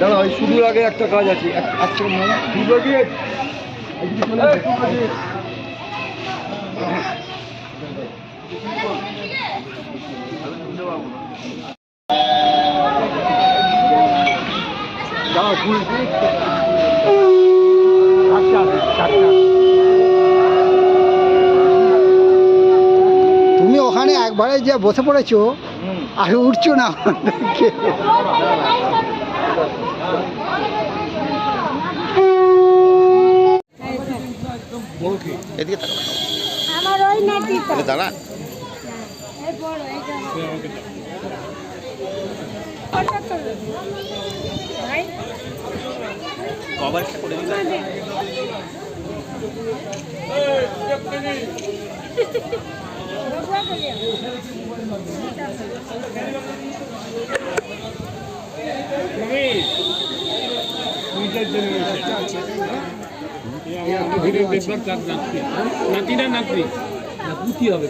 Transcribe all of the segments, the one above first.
দাদা ওই শুরুর আগে একটা কাজ আছে এক- এক দাঁড়া। এদিকে চলে আসো। দাঁড়াও, ফুল- আচ্ছা, আচ্ছা। তুমি ওখানে একবারে যে বসে পড়েছো। আর উঠছো না আমাদেরকে। এদিকে আমার ওই দাঁড়া। কভার করে হবে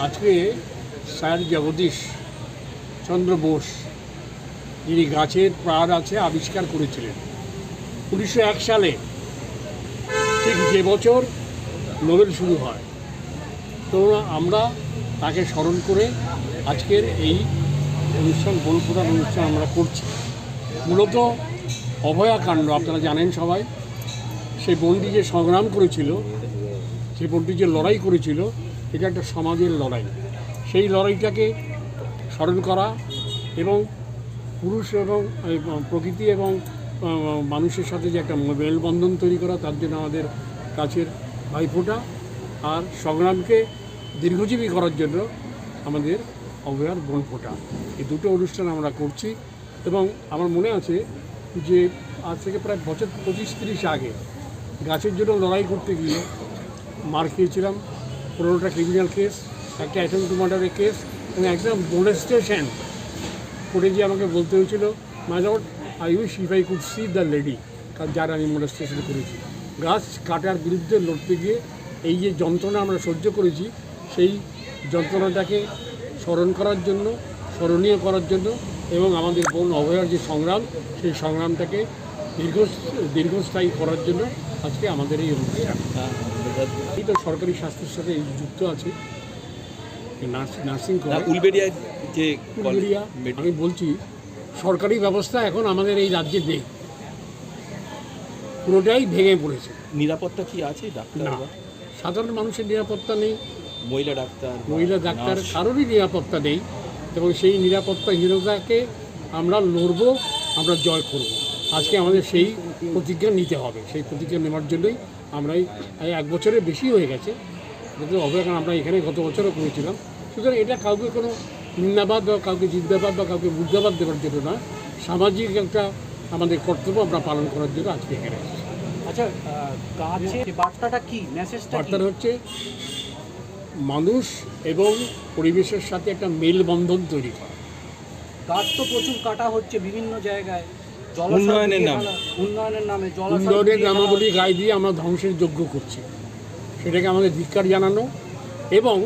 আজকে স্যার জগদীশ চন্দ্র বোস যিনি গাছের প্রাণ আছে আবিষ্কার করেছিলেন। উনিশশো এক সালে ঠিক যে বছর নোবেল শুরু হয়, তো আমরা তাকে স্মরণ করে আজকের এই অনুষ্ঠান বন প্রদান অনুষ্ঠান আমরা করছি। মূলত অভয়াকাণ্ড, আপনারা জানেন সবাই সেই বন্দি যে সংগ্রাম করেছিল সেই বন্দি যে লড়াই করেছিল, এটা একটা সমাজের লড়াই। সেই লড়াইটাকে স্মরণ করা এবং পুরুষ এবং প্রকৃতি এবং মানুষের সাথে যে একটা মেলবন্ধন তৈরি করা, তার জন্য আমাদের কাছের ভাইফোঁটা আর সংগ্রামকে দীর্ঘজীবী করার জন্য আমাদের অভয়ার বনফোঁটা। এই দুটো অনুষ্ঠান আমরা করছি এবং আমার মনে আছে যে আজ থেকে প্রায় বছর পঁচিশ তিরিশ আগে গাছের জন্য লড়াই করতে গিয়ে মার খেয়েছিলাম, পনেরোটা ক্রিমিনাল কেস একটা অ্যাটেম্প টু মার্ডারের কেস এবং একটা মোলেস্টেশন করে গিয়ে আমাকে বলতে হয়েছিল my lord I wish if I could see the lady যার আমি মোলেস্টেশন করেছি। গাছ কাটার বিরুদ্ধে লড়তে গিয়ে এই যে যন্ত্রণা আমরা সহ্য করেছি, সেই যন্ত্রণাটাকে স্মরণ করার জন্য, স্মরণীয় করার জন্য এবং আমাদের বন অভয়ার যে সংগ্রাম, সেই সংগ্রামটাকে দীর্ঘ দীর্ঘস্থায়ী করার জন্য আজকে আমাদের এই অনুষ্ঠান। এই তো সরকারি স্বাস্থ্যের সাথে যুক্ত আছে। নার্স না উলবেড়িয়া যে উলবেড়িয়া আমি বলছি সরকারি ব্যবস্থা এখন আমাদের এই রাজ্যে নেই। পুরোটাই ভেঙে পড়েছে। নিরাপত্তা কি আছে ডাক্তার সাধারণ মানুষের নিরাপত্তা নেই। মহিলা ডাক্তার মহিলা ডাক্তার কারোরই নিরাপত্তা নেই। এবং সেই নিরাপত্তা নিরাপত্তাহীনতাকে আমরা লড়ব আমরা জয় করব। আজকে আমাদের সেই প্রতিজ্ঞা নিতে হবে। সেই প্রতিজ্ঞা নেওয়ার জন্যই আমরা এক বছরের বেশি হয়ে গেছে। কিন্তু অবহেলা আমরা এখানে গত বছরও করেছিলাম। সুতরাং এটা কাউকে কোনো নিন্দাবাদ বা কাউকে জিজ্ঞাবাদ বা কাউকে বুদ্ধাবাদ দেওয়ার জন্য না সামাজিক একটা আমাদের কর্তব্য আমরা পালন করার জন্য আজকে এখানে এসেছি। আচ্ছা গাছের বার্তাটা কি? মেসেজটা বার্তাটা হচ্ছে মানুষ এবং পরিবেশের সাথে একটা মেলবন্ধন তৈরি করা। গাছ তো প্রচুর কাটা হচ্ছে বিভিন্ন জায়গায়। জলাশয় উন্নয়নের নামে। উন্নয়নের নামে উন্নয়নের নামাবলী গায়ে দিয়ে আমরা ধ্বংসের যোগ্য করছি। সেটাকে আমাদের ধিক্কার জানানো এবং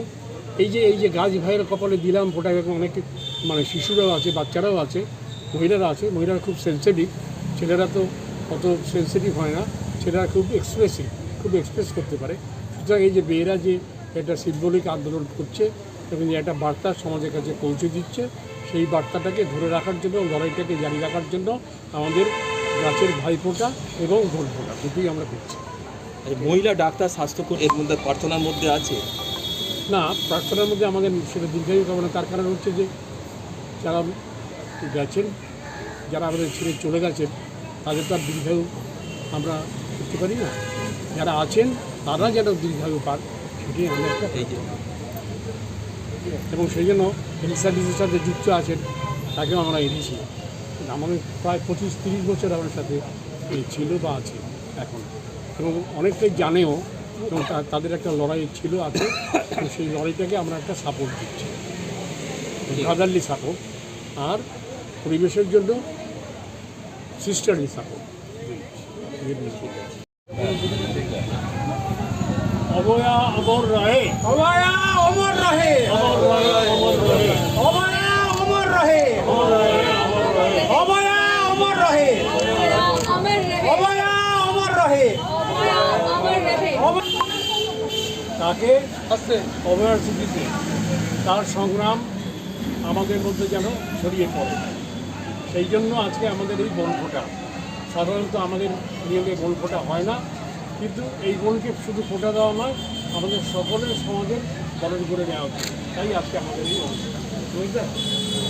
এই যে এই যে গাছ ভাইয়ের কপালে দিলাম ফোটা এরকম অনেক মানে শিশুরাও আছে, বাচ্চারাও আছে, মহিলারা আছে, মহিলারা খুব সেন্সিটিভ ছেলেরা তো অত সেন্সিটিভ হয় না, ছেলেরা খুব এক্সপ্রেসিভ খুব এক্সপ্রেস করতে পারে। সুতরাং এই যে মেয়েরা যে একটা সিম্বলিক আন্দোলন করছে এবং যে একটা বার্তা সমাজের কাছে পৌঁছে দিচ্ছে, সেই বার্তাটাকে ধরে রাখার জন্য লড়াইটাকে জারি রাখার জন্য আমাদের গাছের ভাইফোঁটা এবং ভোট ফোঁটা দুটোই আমরা করছি। মহিলা ডাক্তার স্বাস্থ্যকর্মী এর মধ্যে প্রার্থনার মধ্যে আছে? না প্রার্থনার মধ্যে আমাদের সেটা দীর্ঘায়ু কামনা তার কারণ হচ্ছে যে যারা গেছেন যারা আমাদের ছেড়ে চলে গেছেন তাদের তো আর দীর্ঘায়ু আমরা করতে পারি না। যারা আছেন তারা যেন দীর্ঘায়ু পান সেটাই আমাদের একটা এবং সেই জন্য এনএসআরডিসির সাথে যুক্ত আছেন তাকেও আমরা এনেছি আমাদের প্রায় পঁচিশ তিরিশ বছর আমার সাথে ছিল বা আছে এখন। এবং অনেকটাই জানেও এবং তাদের একটা লড়াই ছিল আছে। সেই লড়াইটাকে আমরা একটা সাপোর্ট দিচ্ছি। ব্রাদারলি সাপোর্ট আর পরিবেশের জন্য সিস্টারলি সাপোর্ট অবয়া অমর রহে। অমর রহে। অমর রহে অমর রহে। অমর রহে। অমর অমর রহে। অভয়া অমর রহে। তাকে অবয়ার স্মৃতিতে তার সংগ্রাম আমাদের মধ্যে যেন ছড়িয়ে পড়ে। সেই জন্য আজকে আমাদের এই বনফোঁটা সাধারণত আমাদের নিয়মে বনফোঁটা হয় না কিন্তু এই বনকে শুধু ফোঁটা দেওয়া নয় আমাদের সকলের সমাজের বরণ করে নেওয়া উচিত। তাই আজকে আমাদের এই অনুষ্ঠান। বুঝলেন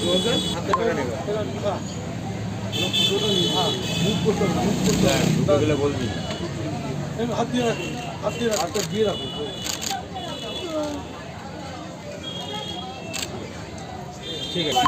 বুঝলেন হাতে টাকা নেবে। হাত দিয়ে রাখুন হাত দিয়ে রাখুন। হাতটা দিয়ে রাখুন ঠিক আছে।